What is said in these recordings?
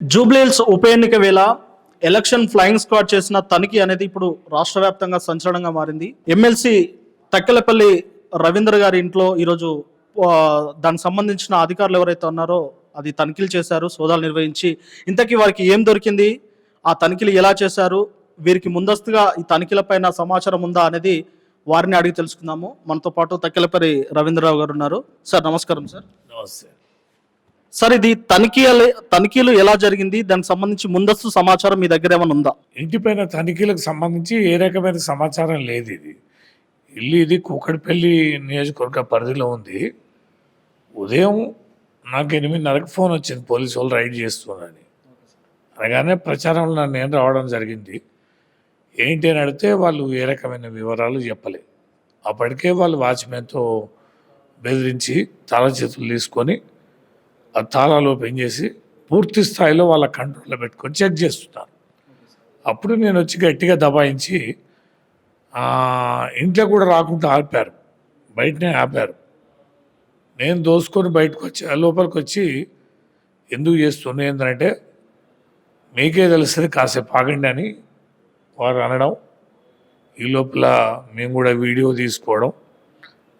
జూబ్లీహిల్స్ ఉప ఎన్నిక వేళ ఎలక్షన్ ఫ్లయింగ్ స్క్వాడ్ చేసిన తనిఖీ అనేది ఇప్పుడు రాష్ట్ర వ్యాప్తంగా సంచలనంగా మారింది. ఎమ్మెల్సీ తక్కెలపల్లి రవీంద్ర గారి ఇంట్లో ఈరోజు దానికి సంబంధించిన అధికారులు ఎవరైతే ఉన్నారో అది తనిఖీలు చేశారు సోదాలు నిర్వహించి ఇంతకీ వారికి ఏం దొరికింది ఆ తనిఖీలు ఎలా చేశారు వీరికి ముందస్తుగా ఈ తనిఖీలపైన సమాచారం ఉందా అనేది వారిని అడిగి తెలుసుకుందాము. మనతో పాటు తక్కెలపల్లి రవీంద్రరావు గారు ఉన్నారు. సార్ నమస్కారం సార్. నమస్తే. సార్ ఇది తనిఖీ తనిఖీలు ఎలా జరిగింది? దానికి సంబంధించి ముందస్తు సమాచారం మీ దగ్గర ఏమైనా ఉందా? ఇంటిపైన తనిఖీలకు సంబంధించి ఏ రకమైన సమాచారం లేదు ఇది. ఇల్లు ఇది కూకటిపల్లి నియోజకవర్గ పరిధిలో ఉంది. ఉదయం నాకు ఎనిమిదిన్నరకు ఫోన్ వచ్చింది పోలీసు వాళ్ళు రైడ్ చేస్తున్నారని. అనగానే ప్రచారంలో నేను రావడం జరిగింది. ఏంటి అని అడిగితే వాళ్ళు ఏ రకమైన వివరాలు చెప్పలే. అప్పటికే వాళ్ళు వాచ్మెన్తో బెదిరించి తల చేతులు తీసుకొని ఆ తాళాలు ఓపెన్ చేసి పూర్తి స్థాయిలో వాళ్ళ కంట్రోల్లో పెట్టుకొని చెక్ చేస్తున్నారు. అప్పుడు నేను వచ్చి గట్టిగా దబాయించి ఇంట్లో కూడా రాకుండా ఆపారు. బయటనే ఆపారు. నేను దోసుకొని బయటకు వచ్చి ఆ లోపలికి వచ్చి ఎందుకు చేస్తున్నా ఏంటంటే మీకే తెలుస్తుంది కాసేపు ఆగండి అని వారు అనడం. ఈ లోపల మేము కూడా వీడియో తీసుకోవడం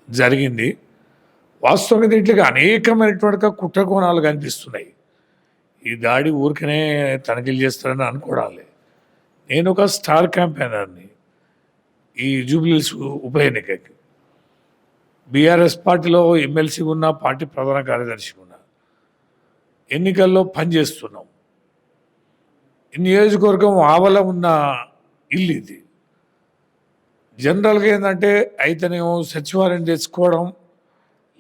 జరిగింది. వాస్తవంగా దీంట్లో అనేకమైనటువంటి కుట్ర కోణాలు కనిపిస్తున్నాయి. ఈ దాడి ఊరికనే తనిఖీలు చేస్తారని అనుకోవాలి నేను ఒక స్టార్ క్యాంపెయినర్ని ఈ జూబ్లీస్ ఉప ఎన్నికకి. బీఆర్ఎస్ పార్టీలో ఎమ్మెల్సీ ఉన్న పార్టీ ప్రధాన కార్యదర్శి ఉన్నా. ఎన్నికల్లో పనిచేస్తున్నాం ఈ నియోజకవర్గం ఆవల ఉన్న ఇల్లు ఇది. జనరల్గా ఏంటంటే అయితేనేమో సచివాలయం తెచ్చుకోవడం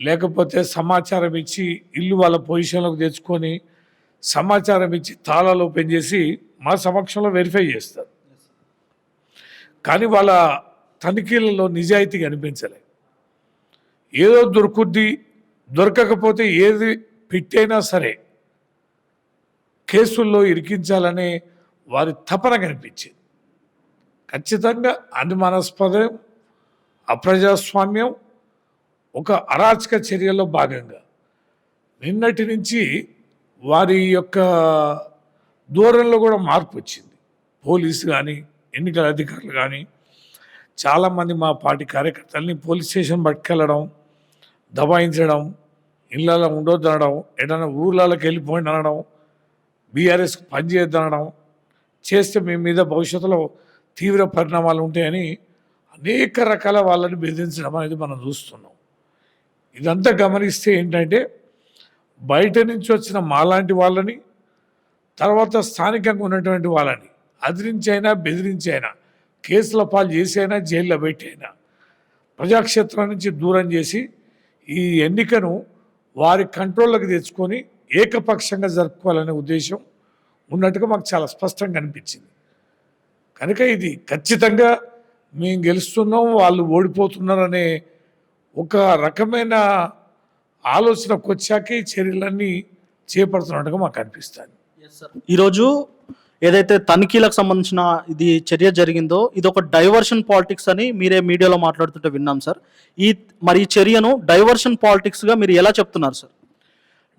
లేకపోతే సమాచారం ఇచ్చి ఇల్లు వాళ్ళ పొజిషన్లోకి తెచ్చుకొని సమాచారం ఇచ్చి తాళాలు ఓపెన్ చేసి మా సమక్షంలో వెరిఫై చేస్తారు. కానీ వాళ్ళ తనిఖీలలో నిజాయితీ కనిపించలే. ఏదో దొరుకుద్ది దొరకకపోతే ఏది పెట్టైనా సరే కేసుల్లో ఇరికించాలనే వారి తపన కనిపించింది. ఖచ్చితంగా అనుమానాస్పదం అప్రజాస్వామ్యం ఒక అరాచక చర్యలో భాగంగా నిన్నటి నుంచి వారి యొక్క దూరంలో కూడా మార్పు వచ్చింది. పోలీసు కానీ ఎన్నికల అధికారులు కానీ చాలామంది మా పార్టీ కార్యకర్తల్ని పోలీస్ స్టేషన్ పట్టుకెళ్ళడం దబాయించడం ఇళ్ళలో ఉండొద్దనడం ఏదైనా ఊర్లలోకి వెళ్ళిపోయింది అనడం బీఆర్ఎస్కి పనిచేయొద్దనడం చేస్తే మీ మీద భవిష్యత్తులో తీవ్ర పరిణామాలు ఉంటాయని అనేక రకాల వాళ్ళని బెదిరించడం అనేది మనం చూస్తున్నాం. ఇదంతా గమనిస్తే ఏంటంటే బయట నుంచి వచ్చిన మాలాంటి వాళ్ళని తర్వాత స్థానికంగా ఉన్నటువంటి వాళ్ళని అదిరించైనా బెదిరించైనా కేసుల పాలు చేసైనా జైల్లో పెట్టైనా ప్రజాక్షేత్రం నుంచి దూరం చేసి ఈ ఎన్నికను వారి కంట్రోల్లోకి తెచ్చుకొని ఏకపక్షంగా జరుపుకోవాలనే ఉద్దేశం ఉన్నట్టుగా మాకు చాలా స్పష్టంగా అనిపించింది. కనుక ఇది ఖచ్చితంగా మేము గెలుస్తున్నాం వాళ్ళు ఓడిపోతున్నారనే ఒక రకమైన ఆలోచనకు వచ్చాకే ఈ చర్యలన్నీ చేపడుతున్నట్టుగా మాకు అనిపిస్తుంది. ఈరోజు ఏదైతే తనిఖీలకు సంబంధించిన ఇది చర్య జరిగిందో ఇది ఒక డైవర్షన్ పాలిటిక్స్ అని మీరే మీడియాలో మాట్లాడుతుంటే విన్నాం సార్. ఈ మరి ఈ చర్యను డైవర్షన్ పాలిటిక్స్గా మీరు ఎలా చెప్తున్నారు సార్?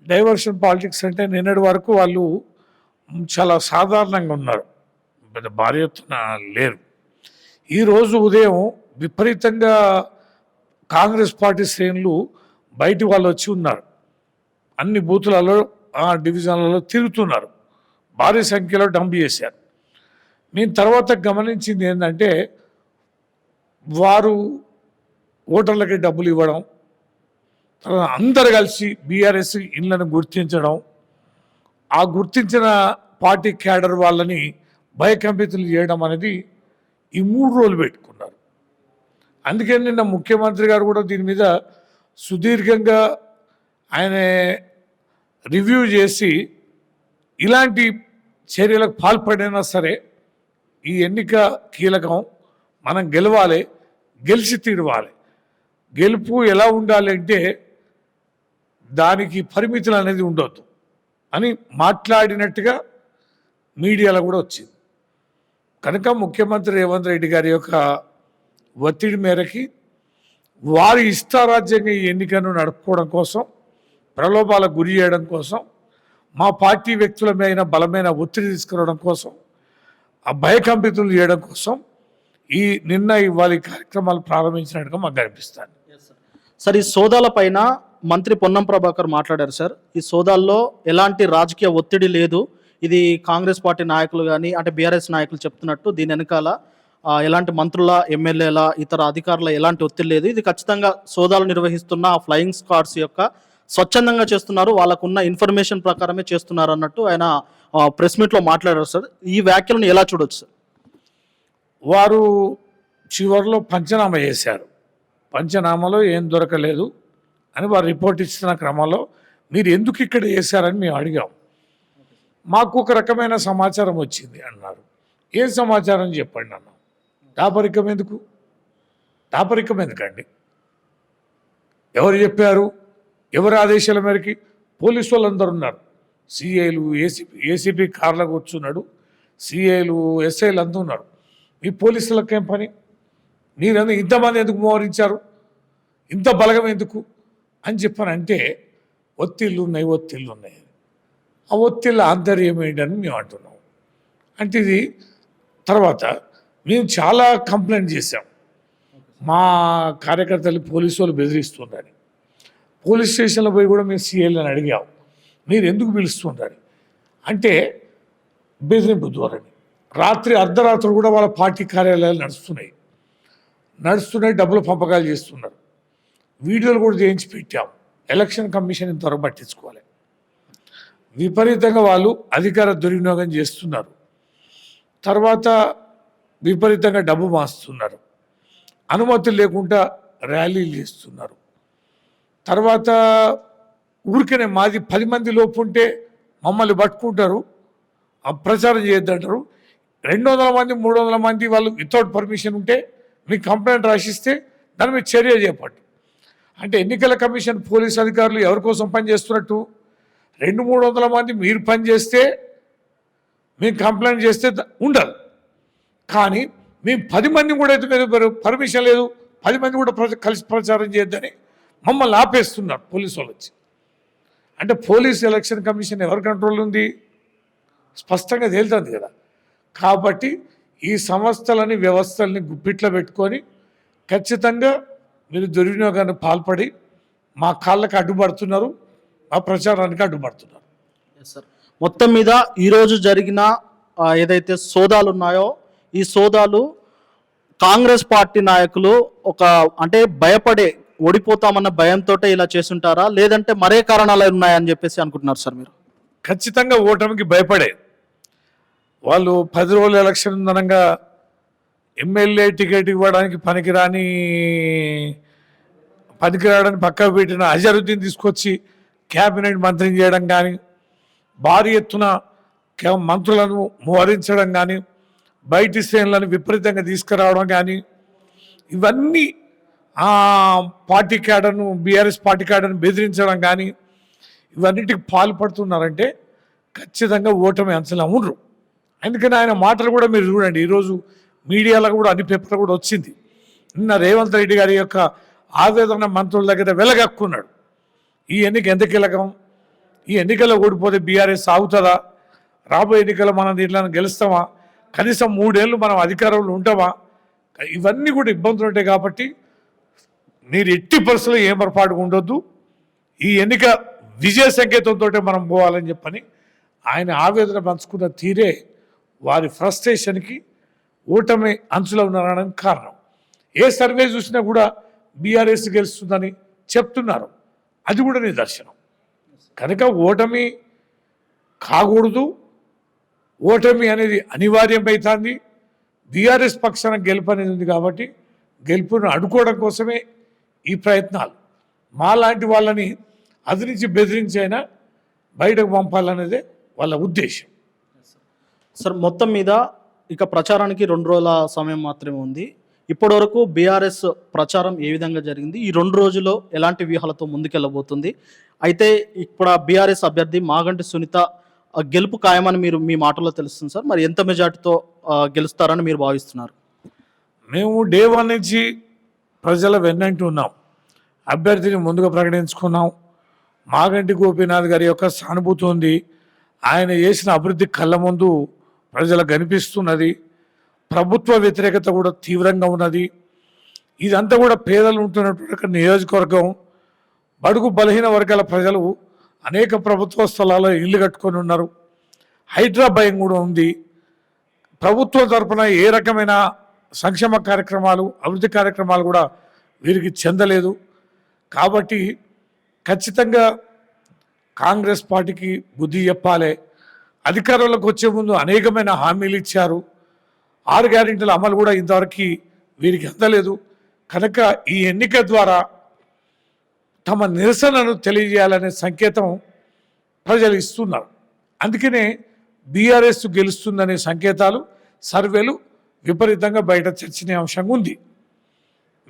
డైవర్షన్ పాలిటిక్స్ అంటే నిన్నటి వరకు వాళ్ళు చాలా సాధారణంగా ఉన్నారు. పెద్ద భారీ ఎత్తున లేరు. ఈరోజు ఉదయం విపరీతంగా కాంగ్రెస్ పార్టీ శ్రేణులు బయటి వాళ్ళు వచ్చి ఉన్నారు. అన్ని బూతులలో ఆ డివిజన్లలో తిరుగుతున్నారు. భారీ సంఖ్యలో డంప్ చేశారు. నేను తర్వాత గమనించింది ఏంటంటే వారు ఓటర్లకి డబ్బులు ఇవ్వడం తర్వాత అందరు కలిసి బీఆర్ఎస్ ఇళ్ళను గుర్తించడం ఆ గుర్తించిన పార్టీ క్యాడర్ వాళ్ళని భయకంపితులు చేయడం అనేది ఈ మూడు రోజులు పెట్టుకున్నారు. అందుకే నిన్న ముఖ్యమంత్రి గారు కూడా దీని మీద సుదీర్ఘంగా ఆయన రివ్యూ చేసి ఇలాంటి చర్యలకు పాల్పడినా సరే ఈ ఎన్నిక కీలకం మనం గెలవాలి గెలిచి తీరవాలి. గెలుపు ఎలా ఉండాలి అంటే దానికి పరిమితులు అనేది ఉండొద్దు అని మాట్లాడినట్టుగా మీడియాలో కూడా వచ్చింది. కనుక ముఖ్యమంత్రి రేవంత్ రెడ్డి గారి యొక్క ఒత్తిడి మేరకి వారి ఇష్టారాజ్యంగా ఈ ఎన్నికను నడుపుకోవడం కోసం ప్రలోభాలకు గురి చేయడం కోసం మా పార్టీ వ్యక్తుల మీద బలమైన ఒత్తిడి తీసుకురావడం కోసం ఆ భయకంపితులు చేయడం కోసం ఈ నిన్న ఇవాళ కార్యక్రమాలు ప్రారంభించినట్టుగా మాకు కనిపిస్తాను సార్ ఈ సోదాల పైన మంత్రి పొన్నం ప్రభాకర్ మాట్లాడారు సార్ ఈ సోదాల్లో ఎలాంటి రాజకీయ ఒత్తిడి లేదు. ఇది కాంగ్రెస్ పార్టీ నాయకులు కానీ అంటే బీఆర్ఎస్ నాయకులు చెప్తున్నట్టు దీని వెనకాల ఎలాంటి మంత్రుల ఎమ్మెల్యేల ఇతర అధికారుల ఎలాంటి ఒత్తిడి లేదు. ఇది ఖచ్చితంగా సోదాలు నిర్వహిస్తున్న ఆ ఫ్లయింగ్ స్క్వాడ్స్ యొక్క స్వచ్ఛందంగా చేస్తున్నారు. వాళ్ళకున్న ఇన్ఫర్మేషన్ ప్రకారమే చేస్తున్నారు అన్నట్టు ఆయన ప్రెస్ మీట్లో మాట్లాడారు సార్. ఈ వ్యాఖ్యలను ఎలా చూడొచ్చు సార్? వారు చివరిలో పంచనామా చేశారు. పంచనామాలో ఏం దొరకలేదు అని వారు రిపోర్ట్ ఇస్తున్న క్రమంలో మీరు ఎందుకు ఇక్కడ చేశారని మేము అడిగాం. మాకు ఒక రకమైన సమాచారం వచ్చింది అన్నారు. ఏం సమాచారం చెప్పండి అన్న? దాపరికం ఎందుకు? దాపరికం ఎందుకండి? ఎవరు చెప్పారు? ఎవరి ఆదేశాల మేరకి? పోలీసు వాళ్ళందరూ ఉన్నారు. సిఐలు ఏసీపీ ఏసీపీ కార్లో కూర్చున్నాడు. సిఐలు ఎస్ఐలు అందరూ ఉన్నారు. మీ పోలీసులకు ఏం పని? మీరందరూ ఇంతమంది ఎందుకు మోహరించారు? ఇంత బలగం ఎందుకు? అని చెప్పానంటే ఒత్తిళ్ళు ఉన్నాయి ఒత్తిళ్ళు ఉన్నాయి. ఆ ఒత్తిళ్ళ ఆంతర్యం ఏంటని మేము అంటున్నాం. అంటే ఇది తర్వాత మేము చాలా కంప్లైంట్ చేశాం. మా కార్యకర్తలు పోలీసు వాళ్ళు బెదిరిస్తుందని పోలీస్ స్టేషన్లో పోయి కూడా మేము సీఎల్ని అడిగాం. మీరు ఎందుకు పిలుస్తుందని అంటే బెదిరింపు ధోరణి. రాత్రి అర్ధరాత్రులు కూడా వాళ్ళ పార్టీ కార్యాలయాలు నడుస్తున్నాయి. నడుస్తున్నాయి డబ్బులు పంపకాలు చేస్తున్నారు. వీడియోలు కూడా చేయించి పెట్టాం. ఎలక్షన్ కమిషన్ ఇంతవరకు పట్టించుకోవాలి. విపరీతంగా వాళ్ళు అధికార దుర్వినియోగం చేస్తున్నారు. తర్వాత విపరీతంగా డబ్బు మాస్తున్నారు. అనుమతి లేకుండా ర్యాలీలు చేస్తున్నారు. తర్వాత ఊరికనే మాది పది మంది లోపు ఉంటే మమ్మల్ని పట్టుకుంటారు. ఆ ప్రచారం చేయొద్దంటారు. రెండు వందల మంది మూడు వందల మంది వాళ్ళు వితౌట్ పర్మిషన్ ఉంటే మీకు కంప్లైంట్ రాసిస్తే దాని మీద చర్య చేపట్టు. అంటే ఎన్నికల కమిషన్ పోలీస్ అధికారులు ఎవరి కోసం పనిచేస్తున్నట్టు రెండు మూడు వందల మంది మీరు పని చేస్తే మీకు కంప్లైంట్ చేస్తే ఉండదు. కానీ మేము పది మంది కూడా అయితే పర్మిషన్ లేదు. పది మంది కూడా కలిసి ప్రచారం చేయొద్దని మమ్మల్ని ఆపేస్తున్నారు పోలీసు వాళ్ళు వచ్చి. అంటే పోలీస్ ఎలక్షన్ కమిషన్ ఎవరి కంట్రోల్ ఉంది? స్పష్టంగా తేలుతుంది కదా. కాబట్టి ఈ సంస్థలని వ్యవస్థల్ని గుప్పిట్లో పెట్టుకొని ఖచ్చితంగా మీరు దుర్వినియోగాన్ని పాల్పడి మా కాళ్ళకి అడ్డుపడుతున్నారు మా ప్రచారానికి అడ్డుపడుతున్నారు. సార్ మొత్తం మీద ఈరోజు జరిగిన ఏదైతే సోదాలు ఉన్నాయో ఈ సోదాలు కాంగ్రెస్ పార్టీ నాయకులు ఒక అంటే భయపడే ఓడిపోతామన్న భయంతో ఇలా చేస్తుంటారా? లేదంటే మరే కారణాలు ఉన్నాయని చెప్పేసి అనుకుంటున్నారు సార్ మీరు? ఖచ్చితంగా ఓటమికి భయపడే. వాళ్ళు పది రోజుల ఎలక్షన్ ఉందనగా ఎమ్మెల్యే టికెట్ ఇవ్వడానికి పనికిరాని పనికిరాడని పక్కకు పెట్టిన అజరుద్దీన్ తీసుకొచ్చి క్యాబినెట్ మంత్రిని చేయడం కానీ భారీ ఎత్తున మంత్రులను మోహరించడం కానీ బయటి శ్రేణులను విపరీతంగా తీసుకురావడం కానీ ఇవన్నీ ఆ పార్టీ క్యాడర్ను బీఆర్ఎస్ పార్టీ క్యాడర్ను బెదిరించడం కానీ ఇవన్నిటికి పాల్పడుతున్నారంటే ఖచ్చితంగా ఓటమి అంచనా ఉండరు. అందుకని ఆయన మాటలు కూడా మీరు చూడండి. ఈరోజు మీడియాలో కూడా అన్ని పేపర్లు కూడా వచ్చింది. నిన్న రేవంత్ రెడ్డి గారి యొక్క ఆవేదన మంత్రుల దగ్గర వెలగక్కున్నాడు. ఈ ఎన్నిక ఎంత కీలకం? ఈ ఎన్నికల్లో ఓడిపోతే బీఆర్ఎస్ సాగుతుందా? రాబోయే ఎన్నికల్లో మనం దీంట్లో గెలుస్తామా? కనీసం మూడేళ్ళు మనం అధికారంలో ఉంటామా? ఇవన్నీ కూడా ఇబ్బందులు ఉంటాయి కాబట్టి మీరు ఎట్టి పరిస్థితుల్లో పొరపాటుగా ఉండొద్దు. ఈ ఎన్నిక విజయ సంకేతంతో మనం పోవాలని చెప్పని ఆయన ఆవేదన పంచుకున్న తీరే వారి ఫ్రస్ట్రేషన్కి ఓటమి అంచులో ఉన్నారనడానికి కారణం. ఏ సర్వే చూసినా కూడా బీఆర్ఎస్ గెలుస్తుందని చెప్తున్నారు. అది కూడా నిదర్శనం. కనుక ఓటమి కాకూడదు. ఓటమి అనేది అనివార్యమైతుంది. బీఆర్ఎస్ పక్షాన గెలుపు అనేది ఉంది కాబట్టి గెలుపును అడ్డుకోవడం కోసమే ఈ ప్రయత్నాలు. మాలాంటి వాళ్ళని అదిరించి బెదిరించైనా బయటకు పంపాలనేదే వాళ్ళ ఉద్దేశం. సార్ మొత్తం మీద ఇక ప్రచారానికి రెండు రోజుల సమయం మాత్రమే ఉంది. ఇప్పటివరకు బీఆర్ఎస్ ప్రచారం ఏ విధంగా జరిగింది? ఈ రెండు రోజుల్లో ఎలాంటి వ్యూహాలతో ముందుకెళ్ళబోతుంది? అయితే ఇప్పుడు బీఆర్ఎస్ అభ్యర్థి మాగంటి సునీత గెలుపు ఖాయమని మీరు మీ మాటల్లో తెలుస్తుంది సార్. మరి ఎంత మెజార్టీతో గెలుస్తారని మీరు భావిస్తున్నారు? మేము డే వన్ నుంచి ప్రజల వెన్నంటి ఉన్నాం. అభ్యర్థిని ముందుగా ప్రకటించుకున్నాం. మాగంటి గోపీనాథ్ గారి యొక్క సానుభూతి ఉంది. ఆయన చేసిన అభివృద్ధి కళ్ళ ముందు ప్రజలకు కనిపిస్తున్నది. ప్రభుత్వ వ్యతిరేకత కూడా తీవ్రంగా ఉన్నది. ఇదంతా కూడా పేదలు ఉంటున్నటువంటి నియోజకవర్గం. బడుగు బలహీన వర్గాల ప్రజలు అనేక ప్రభుత్వ స్థలాల్లో ఇల్లు కట్టుకొని ఉన్నారు. హైడ్రా భయం కూడా ఉంది. ప్రభుత్వం తరఫున ఏ రకమైన సంక్షేమ కార్యక్రమాలు అభివృద్ధి కార్యక్రమాలు కూడా వీరికి చెందలేదు. కాబట్టి ఖచ్చితంగా కాంగ్రెస్ పార్టీకి బుద్ధి చెప్పాలి. అధికారంలోకి వచ్చే ముందు అనేకమైన హామీలు ఇచ్చారు. ఆరు గ్యారెంటీల అమలు కూడా ఇంతవరకు వీరికి అందలేదు. కనుక ఈ ఎన్నిక ద్వారా తమ నిరసనను తెలియజేయాలనే సంకేతం ప్రజలు ఇస్తున్నారు. అందుకనే బీఆర్ఎస్ గెలుస్తుందనే సంకేతాలు సర్వేలు విపరీతంగా బయట చర్చనీయాంశంగా ఉంది.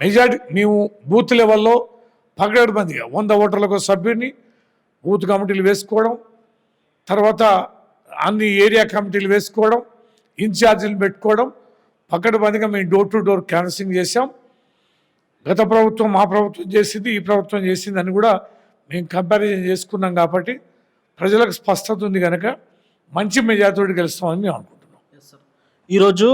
మెజార్టీ మేము బూత్ లెవెల్లో పగడేడు మందిగా వంద ఓటర్లకు సభ్యుడిని బూత్ కమిటీలు వేసుకోవడం తర్వాత అన్ని ఏరియా కమిటీలు వేసుకోవడం ఇన్ఛార్జీలు పెట్టుకోవడం పక్కన మందిగా మేము డోర్ టు డోర్ క్యాన్సింగ్ చేసాం గత ప్రభుత్వం మా ప్రభుత్వం చేసింది ఈ ప్రభుత్వం చేసింది అని కూడా మేము కంపారిజన్ చేసుకున్నాం కాబట్టి ప్రజలకు స్పష్టత ఉంది కనుక మంచి మెజార్టీతో గెలుస్తామని మేము అనుకుంటున్నాం. ఈరోజు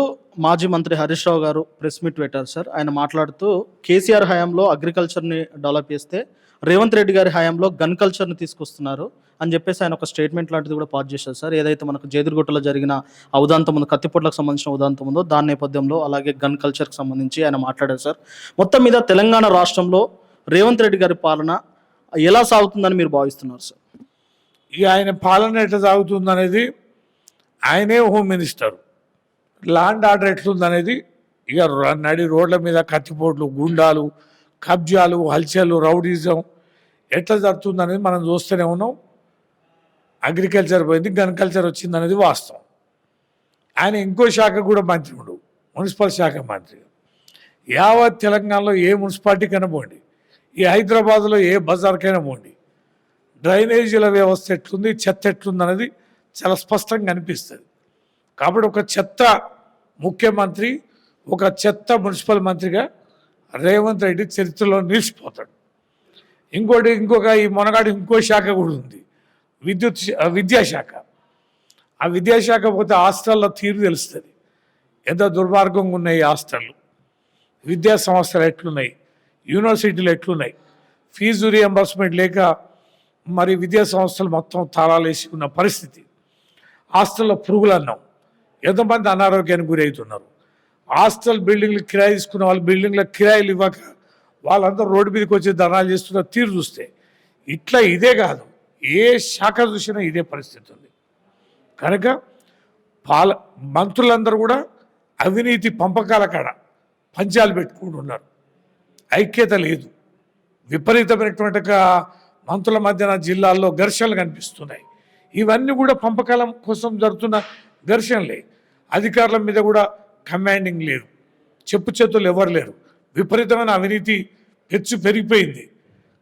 మాజీ మంత్రి హరీష్ రావు గారు ప్రెస్ మీట్ పెట్టారు సార్ ఆయన మాట్లాడుతూ కేసీఆర్ హయాంలో అగ్రికల్చర్ని డెవలప్ చేస్తే రేవంత్ రెడ్డి గారి హయాంలో గన్ కల్చర్ని తీసుకొస్తున్నారు. అని చెప్పేసి ఆయన ఒక స్టేట్మెంట్ లాంటిది కూడా పాస్ చేశారు సార్. ఏదైతే మనకు జేదిరిగుట్టలో జరిగిన ఉదాంతం ఉందో కత్తిపొట్లకు సంబంధించిన ఉదాంతం ఉందో దాని నేపథ్యంలో అలాగే గన్ కల్చర్కి సంబంధించి ఆయన మాట్లాడారు సార్. మొత్తం మీద తెలంగాణ రాష్ట్రంలో రేవంత్ రెడ్డి గారి పాలన ఎలా సాగుతుందని మీరు భావిస్తున్నారు సార్? ఇక ఆయన పాలన ఎట్లా సాగుతుందనేది ఆయనే home minister. Law and order ఎట్లుందనేది ఇక నడి రోడ్ల మీద కత్తిపోట్లు గుండాలు కబ్జాలు హల్చలు రౌడీజం ఎట్లా జరుగుతుందనేది మనం చూస్తూనే ఉన్నాం. అగ్రికల్చర్ పోయింది గన్ కల్చర్ వచ్చింది అనేది వాస్తవం. ఆయన ఇంకో శాఖ కూడా మంత్రి ఉండు మున్సిపల్ శాఖ మంత్రి. యావత్ తెలంగాణలో ఏ మున్సిపాలిటీకైనా పోండి ఈ హైదరాబాద్లో ఏ బజార్కైనా పోండి. డ్రైనేజీల వ్యవస్థ ఎట్లుంది చెత్త ఎట్లుంది అనేది చాలా స్పష్టంగా అనిపిస్తుంది. కాబట్టి ఒక చెత్త ముఖ్యమంత్రి ఒక చెత్త మున్సిపల్ మంత్రిగా రేవంత్ రెడ్డి చరిత్రలో నిలిచిపోతాడు. ఇంకోటి ఇంకొక ఈ మొనగాడు ఇంకో శాఖ కూడా ఉంది. విద్యుత్ విద్యాశాఖ. ఆ విద్యాశాఖ పోతే హాస్టల్లో తీరు తెలుస్తుంది. ఎంత దుర్మార్గంగా ఉన్నాయి హాస్టళ్ళు. విద్యా సంస్థలు ఎట్లున్నాయి. యూనివర్సిటీలు ఎట్లున్నాయి. ఫీజు రియంబర్స్మెంట్ లేక మరి విద్యా సంస్థలు మొత్తం తాళాలేసి ఉన్న పరిస్థితి. హాస్టల్లో పురుగులు అన్నాం. ఎంతమంది అనారోగ్యానికి గురవుతున్నారు. హాస్టల్ బిల్డింగ్లు కిరాయి తీసుకున్న వాళ్ళు బిల్డింగ్లకు కిరాయిలు ఇవ్వక వాళ్ళందరూ రోడ్డు మీదకి వచ్చి ధనాలు చేస్తున్న తీరు చూస్తే ఇట్లా ఇదే కాదు. ఏ శాఖ చూసినా ఇదే పరిస్థితి ఉంది. కనుక పాల మంత్రులందరూ కూడా అవినీతి పంపకాల కాడ పంచాలు పెట్టుకుంటున్నారు. ఐక్యత లేదు. విపరీతమైనటువంటి మంత్రుల మధ్యన జిల్లాల్లో ఘర్షణలు కనిపిస్తున్నాయి. ఇవన్నీ కూడా పంపకాల కోసం జరుగుతున్న ఘర్షణలే. అధికారుల మీద కూడా కమాండింగ్ లేదు. చెప్పు చేతులు ఎవరు లేరు. విపరీతమైన అవినీతి హెచ్చు పెరిగిపోయింది.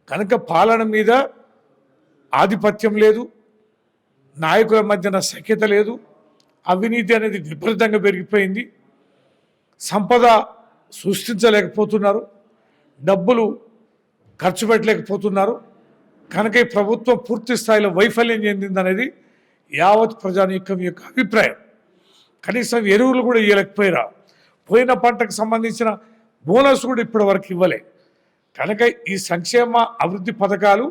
కనుక పాలన మీద ఆధిపత్యం లేదు నాయకుల మధ్యన సఖ్యత లేదు అవినీతి అనేది విపరీతంగా పెరిగిపోయింది. సంపద సృష్టించలేకపోతున్నారు డబ్బులు ఖర్చు పెట్టలేకపోతున్నారు. కనుక ఈ ప్రభుత్వం పూర్తి స్థాయిలో వైఫల్యం చెందిందనేది యావత్ ప్రజానీకం యొక్క అభిప్రాయం. కనీసం ఎరువులు కూడా ఇవ్వలేకపోయినా పోయిన పంటకు సంబంధించిన బోనస్ కూడా ఇప్పటివరకు ఇవ్వలే. కనుక ఈ సంక్షేమ అభివృద్ధి పథకాలు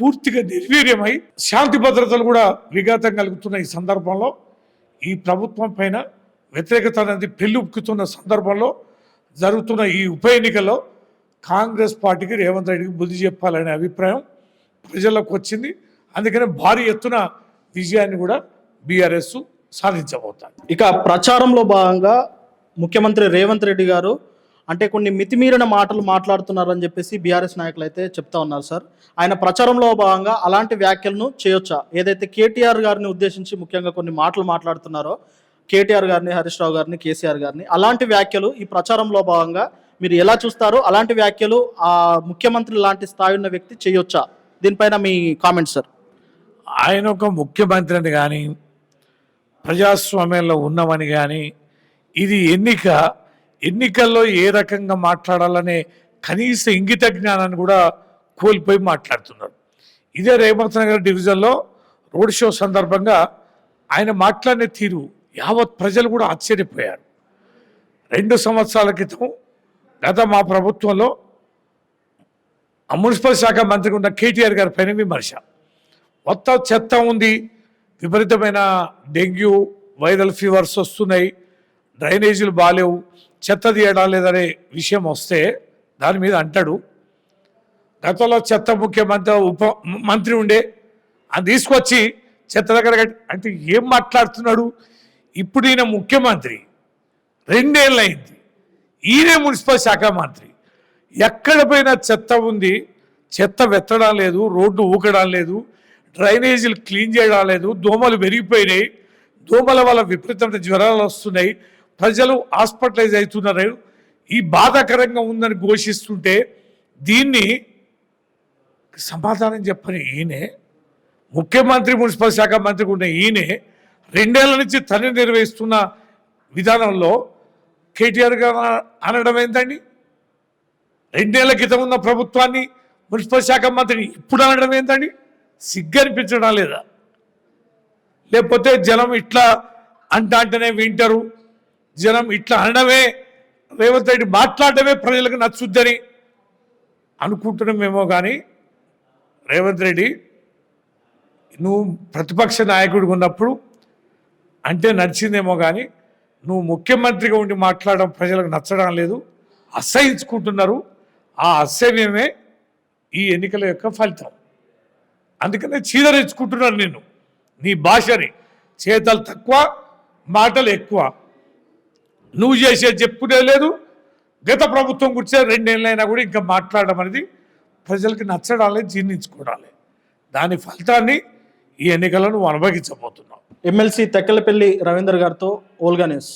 పూర్తిగా నిర్వీర్యమై శాంతి భద్రతలు కూడా విఘాతం కలుగుతున్న ఈ సందర్భంలో ఈ ప్రభుత్వం పైన వ్యతిరేకత అనేది పెళ్ళుపుకుతున్న సందర్భంలో జరుగుతున్న ఈ ఉప ఎన్నికల్లో కాంగ్రెస్ పార్టీకి రేవంత్ రెడ్డికి బుద్ధి చెప్పాలనే అభిప్రాయం ప్రజలకు వచ్చింది. అందుకని భారీ ఎత్తున విజయాన్ని కూడా బీఆర్ఎస్ సాధించబోతారు ఇక ప్రచారంలో భాగంగా ముఖ్యమంత్రి రేవంత్ రెడ్డి గారు అంటే కొన్ని మితిమీరిన మాటలు మాట్లాడుతున్నారని చెప్పేసి బీఆర్ఎస్ నాయకులు అయితే చెప్తా ఉన్నారు సార్. ఆయన ప్రచారంలో భాగంగా అలాంటి వ్యాఖ్యలను చేయొచ్చా? ఏదైతే కేటీఆర్ గారిని ఉద్దేశించి ముఖ్యంగా కొన్ని మాటలు మాట్లాడుతున్నారో కేటీఆర్ గారిని హరీష్ రావు గారిని కేసీఆర్ గారిని అలాంటి వ్యాఖ్యలు ఈ ప్రచారంలో భాగంగా మీరు ఎలా చూస్తారో అలాంటి వ్యాఖ్యలు ఆ ముఖ్యమంత్రి లాంటి స్థాయి ఉన్న వ్యక్తి చేయొచ్చా? దీనిపైన మీ కామెంట్ సార్. ఆయన ఒక ముఖ్యమంత్రి అని కానీ ప్రజాస్వామ్యంలో ఉన్నామని కానీ ఇది ఎన్నిక ఎన్నికల్లో ఏ రకంగా మాట్లాడాలనే కనీస ఇంగిత జ్ఞానాన్ని కూడా కోల్పోయి మాట్లాడుతున్నారు. ఇదే రేవంత్ నగర్ డివిజన్లో రోడ్ షో సందర్భంగా ఆయన మాట్లాడిన తీరు యావత్ ప్రజలు కూడా ఆశ్చర్యపోయారు. రెండు సంవత్సరాల క్రితం గత మా ప్రభుత్వంలో మున్సిపల్ శాఖ మంత్రిగా ఉన్న కేటీఆర్ గారి పైన విమర్శ. మొత్తం చెత్త ఉంది విపరీతమైన డెంగ్యూ వైరల్ ఫీవర్స్ వస్తున్నాయి డ్రైనేజీలు బాగాలేవు చెత్త తీయడం లేదనే విషయం వస్తే దాని మీద అంటాడు. గతంలో చెత్త ముఖ్యమంత్రి ఉప మంత్రి ఉండే అది తీసుకొచ్చి చెత్త దగ్గర అంటే ఏం మాట్లాడుతున్నాడు? ఇప్పుడు ఈయన ముఖ్యమంత్రి రెండేళ్ళు అయింది ఈయనే మున్సిపల్ శాఖ మంత్రి. ఎక్కడ పోయినా చెత్త ఉంది చెత్త వెత్తడం లేదు రోడ్డు ఊకడం లేదు డ్రైనేజీలు క్లీన్ చేయడం లేదు దోమలు పెరిగిపోయినాయి దోమల వల్ల విపరీతమైన జ్వరాలు వస్తున్నాయి ప్రజలు హాస్పిటలైజ్ అవుతున్నారు. ఈ బాధాకరంగా ఉందని ఘోషిస్తుంటే దీన్ని సమాధానం చెప్పని ఈయనే ముఖ్యమంత్రి మున్సిపల్ శాఖ మంత్రి ఉన్న ఈయనే రెండేళ్ళ నుంచి తను నిర్వహిస్తున్న విధానంలో కేటీఆర్ గారు అనడం ఏంటండి రెండేళ్ళ క్రితం ఉన్న ప్రభుత్వాన్ని మున్సిపల్ శాఖ మంత్రిని ఇప్పుడు అనడం ఏంటండి సిగ్గనిపించడం లేదా? లేకపోతే జనం ఇట్లా అంట అంటేనే వింటారు. జనం ఇట్లా అనడమే రేవంత్ రెడ్డి మాట్లాడటమే ప్రజలకు నచ్చుద్దని అనుకుంటున్నామేమో కానీ రేవంత్ రెడ్డి నువ్వు ప్రతిపక్ష నాయకుడు ఉన్నప్పుడు అంటే నడిచిందేమో కానీ నువ్వు ముఖ్యమంత్రిగా ఉండి మాట్లాడడం ప్రజలకు నచ్చడం లేదు అసహించుకుంటున్నారు. ఆ అసహ్యమే ఈ ఎన్నికల యొక్క ఫలితం. అందుకనే చీదరించుకుంటున్నాను నేను. నీ భాషని. చేతలు తక్కువ మాటలు ఎక్కువ. నువ్వు చేసేది చెప్పుకునే లేదు. గత ప్రభుత్వం గురించే రెండేళ్ళైనా కూడా ఇంకా మాట్లాడడం అనేది ప్రజలకి నచ్చడాలే జీర్ణించుకోవడాలే దాని ఫలితాన్ని ఈ ఎన్నికలను నువ్వు అనుభవించబోతున్నావు. ఎమ్మెల్సీ తెక్కలపల్లి రవీందర్ గారితో ఓల్గా న్యూస్.